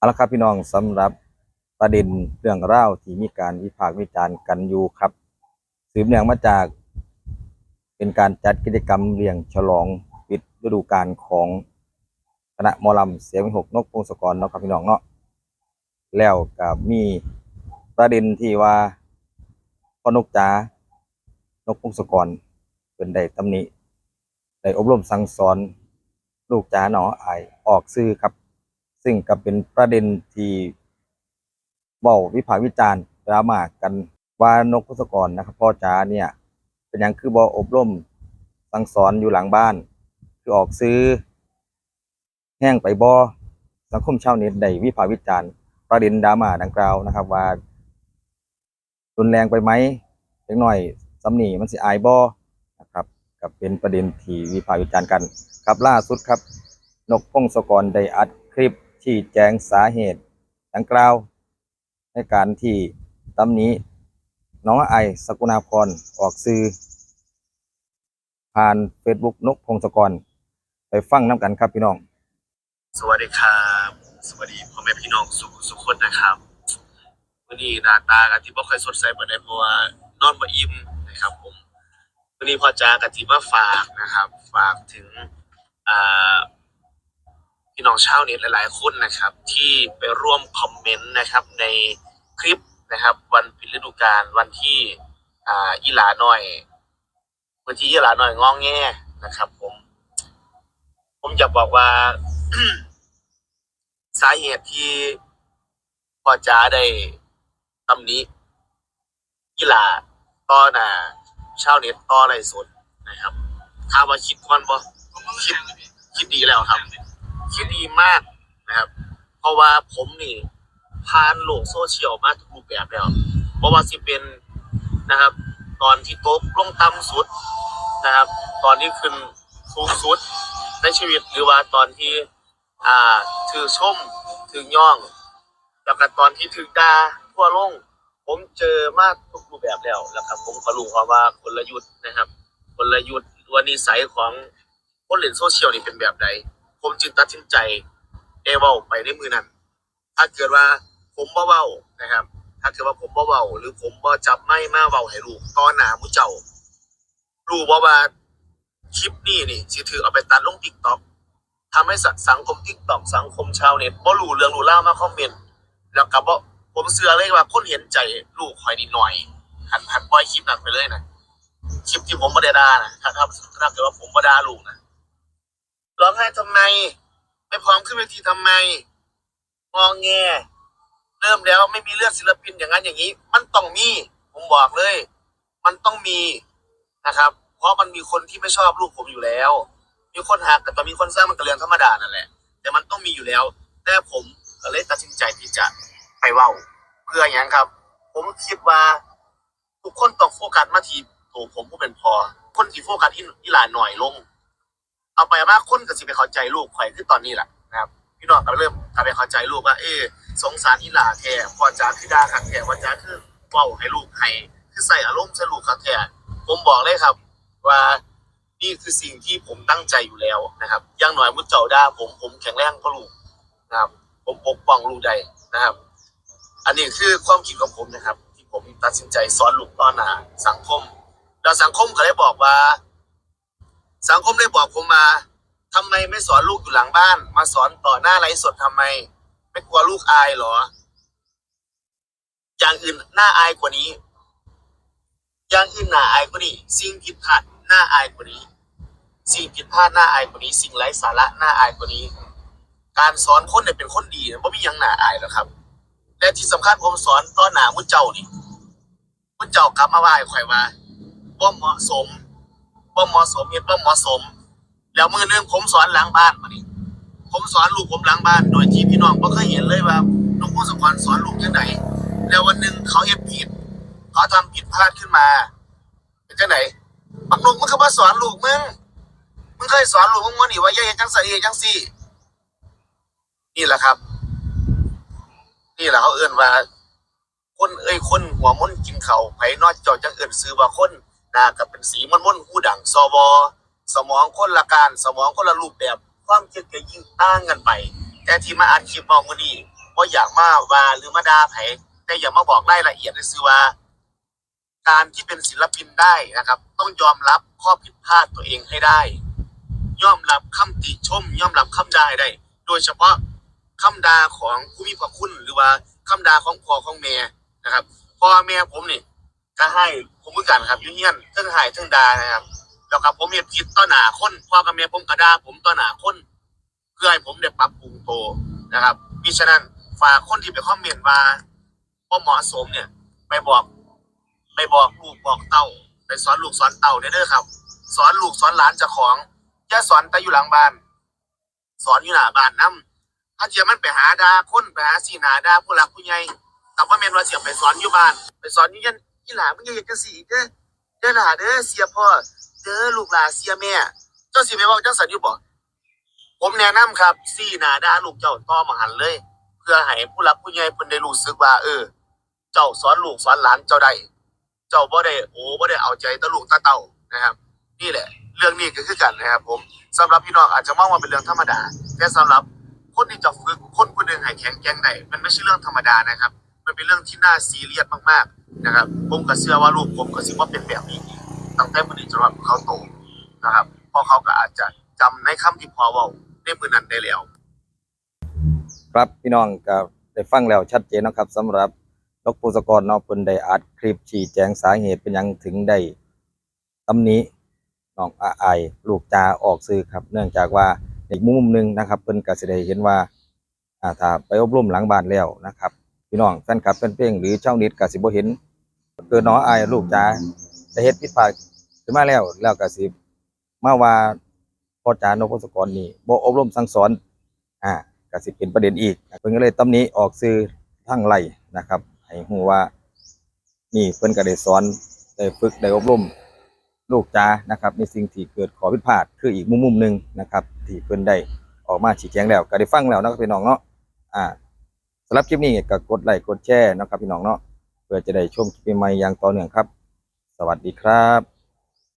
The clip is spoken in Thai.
เอาละครับพี่น้องสำหรับประเด็นเรื่องเล่าที่มีการวิพากษ์วิจารณ์กันอยู่ครับ สืบเนื่องมาจาก เป็นการจัดกิจกรรมเลี้ยงฉลองปิดฤดูกาลของคณะมอลำเสียงหกนกพงศกรเนาะครับพี่น้องเนาะแล้วก็มีประเด็นที่ว่าพ่อนกจ๋านกพงศกรเป็นได้ตำหนิได้อบรมสั่งสอนลูกจ๋าหนออายออกสื่อครับ ซึ่งก็เป็นประเด็นที่เว้าวิพากษ์วิจารณ์ดราม่ากันว่านกพงศกรนะครับพ่อจ๋าเนี่ย เป็นหยังคือบ่อบรมสั่งสอนอยู่หลังบ้าน คือออกซื้อ แห้งไปบ่สังคมชาวเน็ตได้วิพากษ์วิจารณ์ประเด็นดราม่าดังกล่าวนะครับ ว่ารุนแรงไปไหมเล็กน้อยสำนีมันสิอายบ่นะครับก็เป็นประเด็นที่วิพากษ์วิจารณ์กัน ครับล่าสุดครับ นกพงศกรได้อัดคลิป ชี้แจงสาเหตุดังกล่าว ในการที่ตำนี้น้องไอสกุณาพรออกซื้อผ่านเฟซบุ๊กนกพงศกร ไปฟังน้ำกันครับพี่น้อง สวัสดีครับ สวัสดีพ่อแม่พี่น้องสุขสุขคนนะครับวันนี้หน้าตากันที่บ่ค่อยสดใสเหมือนในเพราะว่านอนบ่อิ่มนะครับผมวันนี้พ่อจากันที่มาฝากนะครับ ฝากถึงอ่า พี่น้องชาวเน็ตหลาย ๆ คนนะครับ ที่ไปร่วมคอมเมนต์นะครับในคลิปนะครับ วันปิดฤดูกาลวันที่อ่าอีหลาหน่อยวันที่อีหลาหน่อยงองแงนะครับ ผม ผมจะบอกว่า สาเหตุที่พ่อจ๋าได้ตำหนี้กีฬาต่อน้าชาวเน็ตต่ออะไรสดนะครับถามว่าคิดก่อนบ่คิดคิดดีแล้วครับ คิดดีมากนะครับ เพราะว่าผมนี่ผ่านโลกโซเชียลมาทุกรูปแบบแล้วเพราะว่าสิเป็นนะครับ ตอนที่ตกลงต่ำสุดนะครับ ตอนที่ขึ้นสูงสุดในชีวิตหรือว่าตอนที่อ่าถือชมถือย่อง แล้วก็ตอนที่ถือดาทั่วโลงผมเจอมากทุกรูปแบบแล้วแล้วครับ ผมก็รู้ความว่ากละยุทธ์นะครับกละยุทธ์ว่านิสัยของคนเล่นโซเชียลนี่เป็นแบบใด ผมจึงตัดสินใจเอเวาไปในมือนั้น ถ้าเกิดว่าผมบ่เว้านะครับ ถ้าเกิดว่าผมบ่เว้าหรือผมบ่จับไม่มาเว้าให้ลูกตอนหนาหมูเจ้ารู้บ่ว่าคลิปนี้นี่สิถือเอาไปตัดลง TikTok ทำให้สัสังคมทิกตอกสังคมชาวเน็ตบ่รู้เรื่องรู้เล่ามาคอมเมนต์แล้วก็บ่ผมเชื่อเลยว่าคนเห็นใจลูกคอยนิดหน่อยหันหันปล่อยคลิปนั้นไปเลยนะคลิปที่ผมบ่ได้ด่านะถ้าถ้าถ้าเกิดว่าผมบ่ด่าลูกนะ ร้องไห้ทำไม ไม่พร้อมขึ้นเวทีทำไมงองแงเริ่มแล้วไม่มีเลือดศิลปินอย่างนั้นอย่างนี้ มันต้องมี ผมบอกเลย มันต้องมีนะครับ เพราะมันมีคนที่ไม่ชอบลูกผมอยู่แล้ว มีคนหักกับตองมีคนสร้างมันก็เรื่องธรรมดานั่นแหละ แต่มันต้องมีอยู่แล้ว แต่ผมก็เลยตัดสินใจที่จะไปเว้า เพื่ออย่างครับ ผมคิดว่าทุกคนต้องโฟกัสมาที่ตัวผมผู้เป็นพอ คนที่โฟกัสที่หลานหน่อยลง เอาไปมากคนก็สิไปเข้าใจลูกข่อยคือตอนนี้แหละนะครับพี่น้องก็เริ่มกลับไปเข้าใจลูกว่า เออสงสารอีหลาแท้พ่อจ๋าคือด่าคักแท้พ่อจ๋าคือเว้าให้ลูกให้คือใส่อารมณ์ใส่ลูกคักแท้ผมบอกเลยครับ ว่านี่คือสิ่งที่ผมตั้งใจอยู่แล้วนะครับอยังหน่อยมุดเจ้าด่าผมผมแข็งแรงก็ลูกนะครับ ผมปกป้องลูกใดนะครับ อันนี้คือความคิดของผมนะครับ ที่ผมตัดสินใจสอนลูกตอนหน้าสังคมแล้วสังคมก็ได้บอกว่า สังคมได้บอกผมมาทำไมไม่สอนลูกอยู่หลังบ้าน มาสอนต่อหน้าไลฟ์สดทำไม ไม่กลัวลูกอายเหรอ อย่างอื่นน่าอายกว่านี้ อย่างอื่นน่าอายกว่านี้ สิ่งผิดพลาดน่าอายกว่านี้ สิ่งผิดพลาดน่าอายกว่านี้ สิ่งไร้สาระน่าอายกว่านี้ การสอนคนเนี่ยเป็นคนดีนะไม่มีหยังน่าอายหรอกครับ และที่สำคัญผมสอนต้อนหนามุนเจ้านี่มุนเจ้ากลับมาว่าให้ข่อยว่าบ่เหมาะสม บ่เหมาะสมเฮ็ดบ่เหมาะสม แล้วมือหนึงผมสอนหลังบ้านมานี่ผมสอนลูกผมหลังบ้านโดยที่พี่น้องบ่เคยเห็นเลยว่าลูกผู้สอนสอนลูกยังไงแล้ววันหนึ่งเขาเฮ็ดผิดเขาทำผิดพลาดขึ้นมาเป็นจังไหนบักลูกมึงก็มาสอนลูกมึงมึงเคยสอนลูกมึงว่านี่ว่าอย่าเฮ็ดจังซี่จังซี่นี่แหละครับ นี่แหละเขาเอื้อนว่า คนเอ้ยคนหัวม้นกินเขาไผนอกจอดจังเอื้นซื้อว่าคน น้ากับเป็นสีมันม้นๆหูดังสวสมองคนละการสมองคนละรูปแบบ ความคิดก็ยิ่งต่างกันไป แต่ที่มาอัดคลิปบอกมื้อนี้บ่ว่าอยากมาว่าหรือมาด่าไผแต่อย่ามาบอกรายละเอียดเลยคือว่า การที่เป็นศิลปินได้นะครับ ต้องยอมรับข้อผิดพลาดตัวเองให้ได้ ยอมรับคำติชม ยอมรับคำด่าให้ได้ โดยเฉพาะคำด่าของผู้มีพระคุณหรือว่าคำด่าของพ่อของแม่นะครับพ่อแม่ผมนี่ก็ ให้ผมเหมือนกันครับยุ่เฮียนเทั้งหายทั้งดานะครับแล้วครับผมเห็นผิดต่อหน้าคนพ่อกับแม่ผมก็ด่าผมต่อหน้าคน เพื่อให้ผมได้ปรับปรุงโตวนะครับมิฉะนั้นฝากคนที่ไปคอมเมนต์ว่าว่าเหมาะสมเนี่ย ไปบอกไปบอกลูกบอกเต้า ไปสอนลูกสอนเต้าเนี่ยเด้อครับ สอนลูกสอนหลานเจ้าของอย่าสอนแต่อยู่หลังบ้าน สอนอยู่หน้าบ้านนํถ้าเจียมันไปหาดาคนไปหาสีหนาดาผู้หลักผู้ใหญ่แต่ว่าแม่นว่าเสียไปสอนอยู่บ้าน ไปสอนอยู่ยัน อีหลามึงอย่าอยากจะสีเด้อเด้อหลาเด้อเสียพ่อเด้อลูกหลาเสียแม่เจ้าสิไปบอกเจังสันอยู่บ่ผมแนะนำครับซี่นาด้าลูกเจ้าต่อมาหันเลย เพื่อให้ผู้รักผู้ใหญ่เพิ่นได้รู้สึกว่า เออ เจ้าสอนลูกสอนหลานเจ้าได้เจ้าบ่ได้โอ้บ่ได้เอาใจตะลูกตาเต้านะครับ นี่แหละ เรื่องนี้ก็คือกันนะครับ ผมสำหรับพี่น้องอาจจะมองว่าเป็นเรื่องธรรมดาแต่สำหรับคนที่จะฝึกคนผู้หนึ่งให้แข็งแกร่งได้มันไม่ใช่เรื่องธรรมดานะครับ เป็นเรื่องที่น่าซีเรียสมากๆนะครับผมก็เชื่อว่าลูกผมก็สิว่าเป็นแบบนี้อีกตั้งแต่มื้อนี้จนว่าเขาโตนะครับเพราะเขาก็อาจจะจำในคำที่พ่อว้าในมือนั้นได้แล้ว ครับพี่น้องก็ได้ฟังแล้วชัดเจนนะครับสำหรับดรพงศกรนาะเพิ่นได้อัดคลิปชี้แจงสาเหตุเป็นยังถึงได้ตำหนี้น้องอาไอลูกจาออกสื่อครับ เนื่องจากว่าอีกมุมหนึงนะครับเพิ่นก็สิได้เห็นว่าอ่าถ้าไปอบรมหลังบ้านแล้วนะครับ พี่น้องแฟนคลับแฟนเพลงหรือเจ้านิดก็สิบ่เห็นคือน้องอายลูกจาได้เฮ็ดผิดพลาดขึ้นมาแล้วแล้วก็สิมาว่าพ่อจานพงศกรนี่บ่อบรมสั่งสอนอ่าก็สิเป็นประเด็นอีกเพิ่นก็เลยตำหนี้ออกสื่อทั้งไล่นะครับให้ฮู้ว่านี่เพิ่นก็ได้สอนได้ฝึกได้อบรมลูกจานะครับในสิ่งที่เกิดขอผิดพลาดคืออีกมุมมุมหนึ่งนะครับที่เพิ่นได้ออกมาชี้แจงแล้วก็ได้ฟังแล้วนะครับพี่น้องเนาะอ่า สำหรับคลิปนี้ก็กดไลค์กดแชร์นะครับพี่น้องเนาะเพื่อจะได้ชมคลิปใหม่ๆอย่างต่อเนื่องครับ สวัสดีครับ